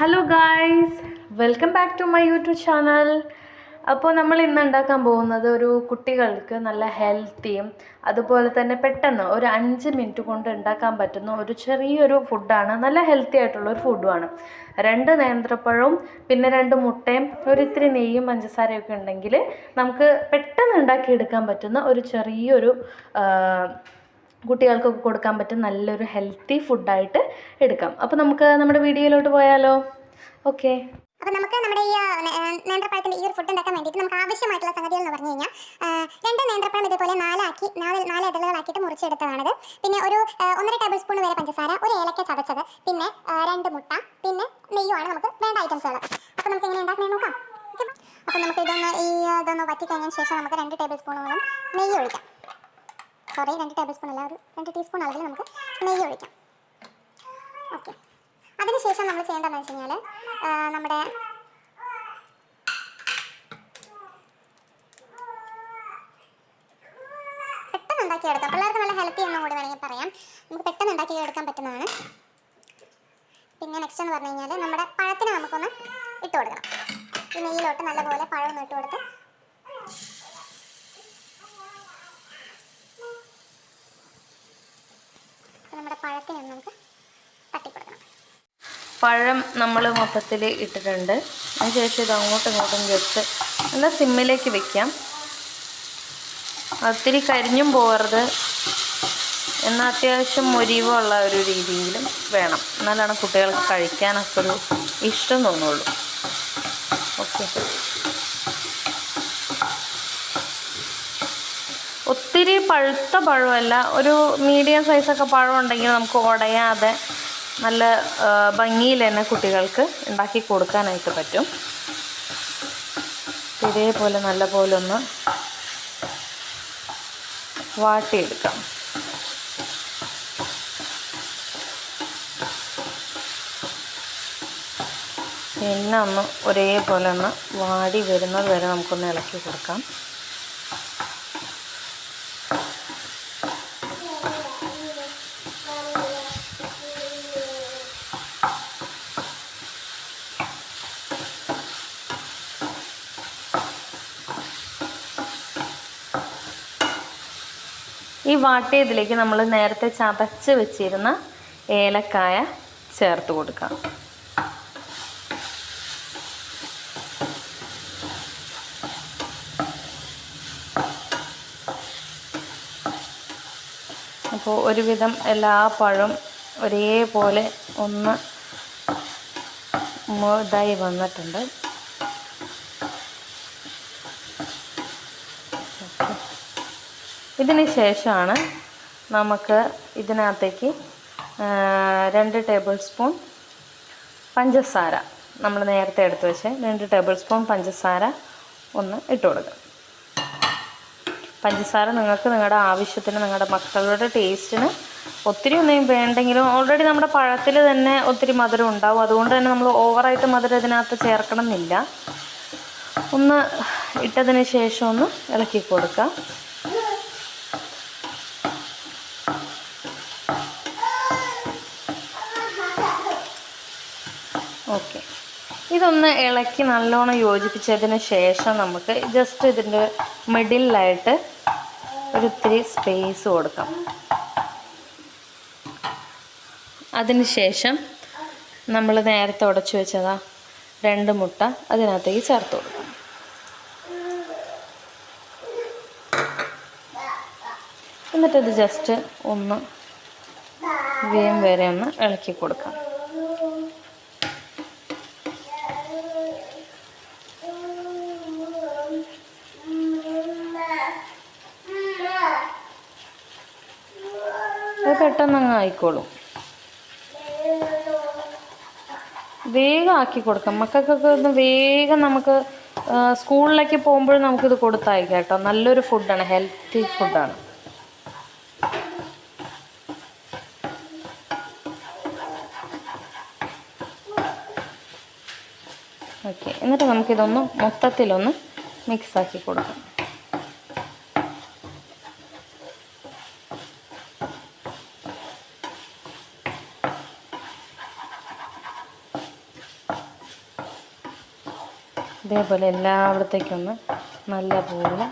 Hello guys welcome back to my YouTube channel അപ്പോൾ നമ്മൾ ഇന്ന് ഉണ്ടാക്കാൻ പോകുന്നത് ഒരു കുട്ടികൾക്ക് നല്ല ഹെൽത്തിയും അതുപോലെ തന്നെ പെട്ടെന്ന് ഒരു അഞ്ച് മിനിറ്റ് കൊണ്ട് ഉണ്ടാക്കാൻ പറ്റുന്ന ഒരു ചെറിയൊരു ഫുഡാണ് നല്ല ഹെൽത്തി ആയിട്ടുള്ള ഒരു ഫുഡുമാണ് രണ്ട് നേന്ത്രപ്പഴവും പിന്നെ രണ്ട് മുട്ടയും ഒരു ഇത്തിരി നെയ്യും പഞ്ചസാരയൊക്കെ ഉണ്ടെങ്കിൽ നമുക്ക് പെട്ടെന്ന് ഉണ്ടാക്കിയെടുക്കാൻ പറ്റുന്ന ഒരു ചെറിയൊരു കുട്ടികൾക്കൊക്കെ കൊടുക്കാൻ പറ്റും നല്ലൊരു ഹെൽത്തി ഫുഡായിട്ട് എടുക്കാം. അപ്പോൾ നമുക്ക് നമ്മുടെ വീഡിയോയിലോട്ട് പോയാലോ? ഓക്കെ അപ്പോൾ നമുക്ക് നമ്മുടെ ഈ നേന്ത്രപ്പഴത്തിന്റെ ഈ ഒരു ഫുഡ് ഉണ്ടാക്കാൻ വേണ്ടിയിട്ട് നമുക്ക് ആവശ്യമായിട്ടുള്ള സംഗതികൾ എന്ന് പറഞ്ഞു കഴിഞ്ഞാൽ രണ്ട് നേന്ത്രപ്പഴം ഇതുപോലെ നാലാക്കി നാല് നാല് ഇതളുകളാക്കിയിട്ട് മുറിച്ചെടുത്തതാണത്. പിന്നെ ഒരു ഒന്നര ടേബിൾ സ്പൂൺ വരെ പഞ്ചസാര ഒരു ഏലക്ക ചതച്ചത്. പിന്നെ രണ്ട് മുട്ട പിന്നെ നെയ്യുമാണ് നമുക്ക് വേണ്ട ഐറ്റംസുകൾ അപ്പോൾ നമുക്ക് എങ്ങനെ ഉണ്ടാക്കുന്നത് നോക്കാം. അപ്പോൾ നമുക്ക് ഇതൊന്ന് ഈ ഇതൊന്ന് വറ്റി കഴിഞ്ഞതിന് ശേഷം നമുക്ക് രണ്ട് ടേബിൾ സ്പൂണോളം നെയ്യ് ഒഴിക്കാം. സോറി രണ്ട് ടേബിൾ സ്പൂൺ അല്ല ഒരു രണ്ട് ടീസ്പൂൺ അളവിൽ നമുക്ക് നെയ്യ് ഒഴിക്കാം. ഓക്കെ അതിനുശേഷം നമ്മൾ ചെയ്യേണ്ടതെന്ന് വെച്ച് കഴിഞ്ഞാൽ നമ്മുടെ പെട്ടെന്ന് ഉണ്ടാക്കിയെടുക്കാം. പിള്ളേർക്ക് നല്ല ഹെൽത്തി എന്നും കൂടി വേണമെങ്കിൽ പറയാം. നമുക്ക് പെട്ടെന്ന് ഉണ്ടാക്കിയെടുക്കാൻ പറ്റുന്നതാണ്. പിന്നെ നെക്സ്റ്റ് എന്ന് പറഞ്ഞു കഴിഞ്ഞാൽ നമ്മുടെ പഴത്തിന് നമുക്കൊന്ന് ഇട്ട് കൊടുക്കണം ഈ നെയ്യിലോട്ട് നല്ലപോലെ പഴം ഒന്ന് ഇട്ട് കൊടുത്ത് നമ്മുടെ പഴത്തിന് നമുക്ക് തട്ടിക്കൊടുക്കണം. പഴം നമ്മൾ മൊത്തത്തിൽ ഇട്ടിട്ടുണ്ട്. അതിനുശേഷം ഇത് അങ്ങോട്ടും ഇങ്ങോട്ടും ജസ്റ്റ് നല്ല സിമ്മിലേക്ക് വെക്കാം. ഒത്തിരി കരിഞ്ഞും പോകരുത്. എന്നാൽ അത്യാവശ്യം മുരിവുള്ള ഒരു രീതിയിലും വേണം. എന്നാലാണ് കുട്ടികൾക്ക് കഴിക്കാനൊക്കെ ഒരു ഇഷ്ടം തോന്നുള്ളൂ. ഓക്കെ. ഒത്തിരി പഴുത്ത പഴമല്ല. ഒരു മീഡിയം സൈസൊക്കെ പഴം ഉണ്ടെങ്കിൽ നമുക്ക് ഉടയാതെ നല്ല ഭംഗിയിൽ തന്നെ കുട്ടികൾക്ക് ഉണ്ടാക്കി കൊടുക്കാനായിട്ട് പറ്റും. ഇതേപോലെ നല്ല പോലെ ഒന്ന് വാട്ടിയെടുക്കാം. പിന്നെ ഒന്ന് ഒരേപോലെ ഒന്ന് വാടി വരുന്നത് വരെ നമുക്കൊന്ന് ഇളക്കി കൊടുക്കാം. ഈ വാട്ടിയതിലേക്ക് നമ്മൾ നേരത്തെ ചതച്ച് വെച്ചിരുന്ന ഏലക്കായ ചേർത്ത് കൊടുക്കാം. അപ്പോൾ ഒരുവിധം എല്ലാ പഴം ഒരേപോലെ ഒന്ന് ഇതായി വന്നിട്ടുണ്ട്. ഇതിന് ശേഷമാണ് നമുക്ക് ഇതിനകത്തേക്ക് രണ്ട് ടേബിൾ സ്പൂൺ പഞ്ചസാര. നമ്മൾ നേരത്തെ എടുത്ത് വെച്ച് രണ്ട് ടേബിൾ സ്പൂൺ പഞ്ചസാര ഒന്ന് ഇട്ട് കൊടുക്കാം. പഞ്ചസാര നിങ്ങൾക്ക് നിങ്ങളുടെ ആവശ്യത്തിന് നിങ്ങളുടെ മക്കളുടെ ടേസ്റ്റിന് ഒത്തിരി ഒന്നും വേണ്ടെങ്കിലും ഓൾറെഡി നമ്മുടെ പഴത്തിൽ തന്നെ ഒത്തിരി മധുരം ഉണ്ടാവും. അതുകൊണ്ട് തന്നെ നമ്മൾ ഓവറായിട്ട് മധുരം ഇതിനകത്ത് ചേർക്കണം എന്നില്ല ഒന്ന് ഇട്ടതിന് ശേഷം ഒന്ന് ഇളക്കി കൊടുക്കാം. ഓക്കെ. ഇതൊന്ന് ഇളക്കി നല്ലോണം യോജിപ്പിച്ചതിന് ശേഷം നമുക്ക് ജസ്റ്റ് ഇതിന്റെ മിഡിലായിട്ട് ഒരിത്തിരി സ്പേസ് കൊടുക്കാം. അതിന് ശേഷം നമ്മൾ നേരത്തെ ഉടച്ചു വെച്ചതാ രണ്ട് മുട്ട അതിനകത്തേക്ക് ചേർത്ത് കൊടുക്കാം. എന്നിട്ടത് ജസ്റ്റ് ഒന്ന് വേം വരെ ഒന്ന് ഇളക്കി കൊടുക്കാം. പെട്ടെന്ന് അങ്ങ് ആയിക്കോളും. വേഗം ആക്കി കൊടുക്കാം. മക്കൾക്കൊക്കെ ഒന്ന് വേഗം നമുക്ക് സ്കൂളിലേക്ക് പോകുമ്പോഴും നമുക്കിത് കൊടുത്തയക്കാം കേട്ടോ. നല്ലൊരു ഫുഡാണ് ഹെൽത്തി ഫുഡാണ്. ഓക്കെ എന്നിട്ട് നമുക്കിതൊന്ന് മൊത്തത്തിലൊന്ന് മിക്സാക്കി കൊടുക്കാം. ഇതേപോലെ എല്ലായിടത്തേക്കും ഒന്ന് നല്ലപോലെ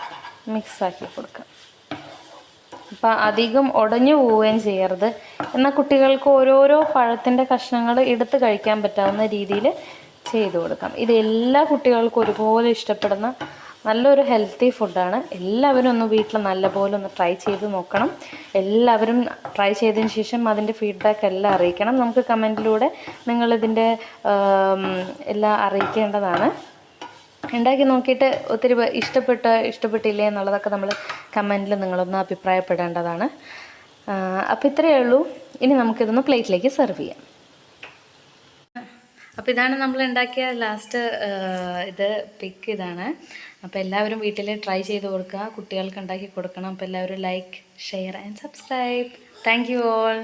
മിക്സാക്കി കൊടുക്കുക അപ്പം അധികം ഉടഞ്ഞു പോവുകയും ചെയ്യരുത്. എന്നാൽ കുട്ടികൾക്ക് ഓരോരോ പഴത്തിന്റെ കഷ്ണങ്ങൾ എടുത്ത് കഴിക്കാൻ പറ്റാവുന്ന രീതിയിൽ ചെയ്തു കൊടുക്കാം. ഇത് എല്ലാ കുട്ടികൾക്കും ഒരുപോലെ ഇഷ്ടപ്പെടുന്ന നല്ലൊരു ഹെൽത്തി ഫുഡാണ് എല്ലാവരും ഒന്ന് വീട്ടിൽ നല്ലപോലെ ഒന്ന് ട്രൈ ചെയ്ത് നോക്കണം. എല്ലാവരും ട്രൈ ചെയ്തതിന് ശേഷം അതിന്റെ ഫീഡ്ബാക്ക് എല്ലാം അറിയിക്കണം. നമുക്ക് കമന്റിലൂടെ നിങ്ങളിതിന്റെ എല്ലാം അറിയിക്കേണ്ടതാണ്. ഉണ്ടാക്കി നോക്കിയിട്ട് ഒത്തിരി ഇഷ്ടപ്പെട്ട ഇഷ്ടപ്പെട്ട് ഇഷ്ടപ്പെട്ടില്ലേ എന്നുള്ളതൊക്കെ നമ്മൾ കമന്റിൽ നിങ്ങളൊന്ന് അഭിപ്രായപ്പെടേണ്ടതാണ്. അപ്പോൾ ഇത്രയേ ഉള്ളൂ. ഇനി നമുക്കിതൊന്ന് പ്ലേറ്റിലേക്ക് സെർവ് ചെയ്യാം. അപ്പോൾ ഇതാണ് നമ്മൾ ഉണ്ടാക്കിയ ലാസ്റ്റ് ഇത് പിക്ക് ഇതാണ്. അപ്പോൾ എല്ലാവരും വീട്ടിൽ ട്രൈ ചെയ്ത് കൊടുക്കുക. കുട്ടികൾക്ക് ഉണ്ടാക്കി കൊടുക്കണം. അപ്പോൾ എല്ലാവരും like share and subscribe thank you all